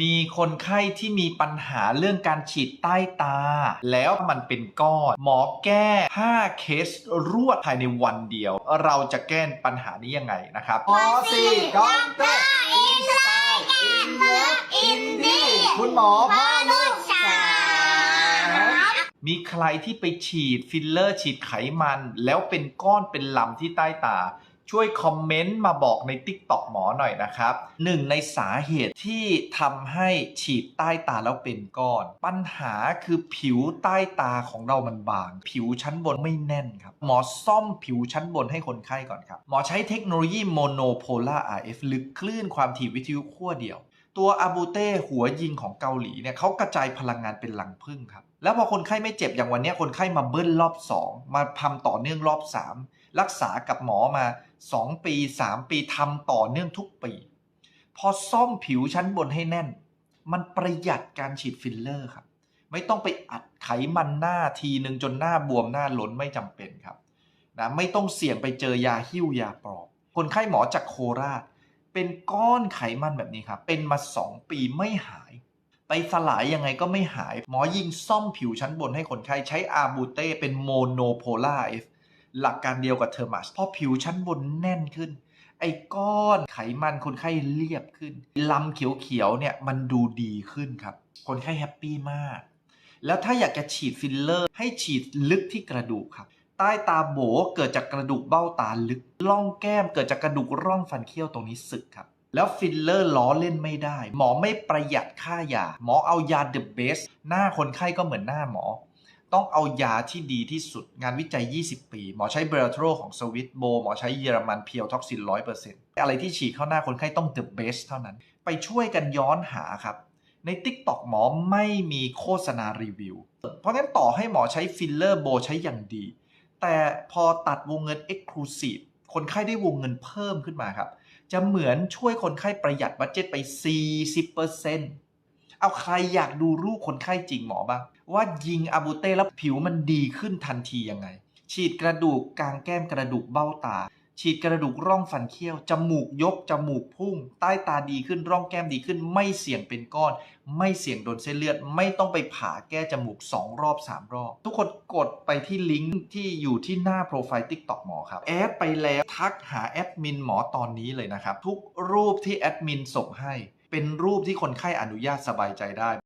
มีคนไข้ที่มีปัญหาเรื่องการฉีดใต้ตา แล้วมันเป็นก้อนหมอแก้ 5 เคสรวดภายในวันเดียว เราจะแก้ปัญหานี้ยังไงนะครับหมอสี่ด็อกเตอร์อินไซด์อินเลิฟอินดี้คุณหมอพ่อลูกสาวมีใครที่ไปฉีดฟิลเลอร์ฉีดไขมัน แล้วเป็นก้อนเป็นลำที่ใต้ตา ช่วยคอมเมนต์มาบอกใน t ิ k t o k หมอหน่อยนะครับหนึ่งในสาเหตุที่ทำให้ฉีดใต้ตาแล้วเป็นก้อน ปัญหาคือผิวใต้ตาของเรามันบาง ผิวชั้นบนไม่แน่นครับ หมอซ่อมผิวชั้นบนให้คนไข้ก่อนครับ หมอใช้เทคโนโลยีโมโนโพลาร์ RF หรือคลื่นความถี่วิทยุขั้วเดียว ตัวอาบูเต้หัวยิงของเกาหลีเนี่ยเขากระจายพลังงานเป็นหลังพึ่งครับแล้วพอคนไข้ไม่เจ็บอย่างวันนี้คนไข้มาเบิ้ลรอบ 2 มาทำต่อเนื่องรอบ 3 รักษากับหมอมา 2 ปี 3 ปีทำต่อเนื่องทุกปี พอซ่อมผิวชั้นบนให้แน่น มันประหยัดการฉีดฟิลเลอร์ครับ ไม่ต้องไปอัดไขมันหน้าทีหนึ่งจนหน้าบวมหน้าล้นไม่จำเป็นครับนะไม่ต้องเสี่ยงไปเจอยาหิ้วยาปลอบคนไข้หมอจากโคราช เป็นก้อนไขมันแบบนี้ครับ เป็นมา 2 ปีไม่หาย ไปสลายยังไงก็ไม่หาย หมอยิงซ่อมผิวชั้นบนให้คนไข้ใช้อาบูเต้เป็นโมโนโพลาร์เอฟ หลักการเดียวกับเทอร์มัสพอผิวชั้นบนแน่นขึ้น ไอ้ก้อนไขมันคนไข้เรียบขึ้นลำเขียวๆเนี่ยมันดูดีขึ้นครับ คนไข้แฮปปี้มาก แล้วถ้าอยากจะฉีดฟิลเลอร์ ให้ฉีดลึกที่กระดูกครับ ใต้ตาโบเกิดจากกระดูกเบ้าตาลึกร่องแก้มเกิดจากกระดูกร่องฟันเคี้ยวตรงนี้สึกครับแล้วฟิลเลอร์ล้อเล่นไม่ได้ หมอไม่ประหยัดค่ายา หมอเอายาเดอะเบสหน้าคนไข้ก็เหมือนหน้าหมอ ต้องเอายาที่ดีที่สุดงานวิจัย 20 ปี หมอใช้เบรโทรของสวิตโบหมอใช้เยอรมันเพียวท็อกซิน100%อะไรที่ฉีดเข้าหน้าคนไข้ต้องเดอะเบสเท่านั้น ไปช่วยกันย้อนหาครับ ใน TikTok หมอไม่มีโฆษณารีวิว เพราะงั้นต่อให้หมอใช้ฟิลเลอร์โบใช้อย่างดี แต่พอตัดวงเงิน Exclusive คนไข้ได้วงเงินเพิ่มขึ้นมาครับ จะเหมือนช่วยคนไข้ประหยัดบัตเจ็ตไป 40% เอาใครอยากดูรูปคนไข้จริงหมอบ้างว่ายิงอาบูเต้แล้วผิวมันดีขึ้นทันทียังไง ฉีดกระดูกกลางแก้มกระดูกเบ้าตา ฉีดกระดูกร่องฟันเคี้ยว จมูกยก จมูกพุ่ง ใต้ตาดีขึ้นร่องแก้มดีขึ้น ไม่เสี่ยงเป็นก้อน ไม่เสี่ยงโดนเส้นเลือด ไม่ต้องไปผ่าแก้จมูก 2 รอบ 3 รอบ ทุกคนกดไปที่ลิงก์ที่อยู่ที่หน้าโปรไฟล์ TikTok หมอครับแอดไปแล้วทักหาแอดมินหมอตอนนี้เลยนะครับทุกรูปที่แอดมินส่งให้ เป็นรูปที่คนไข้อนุญาตสบายใจได้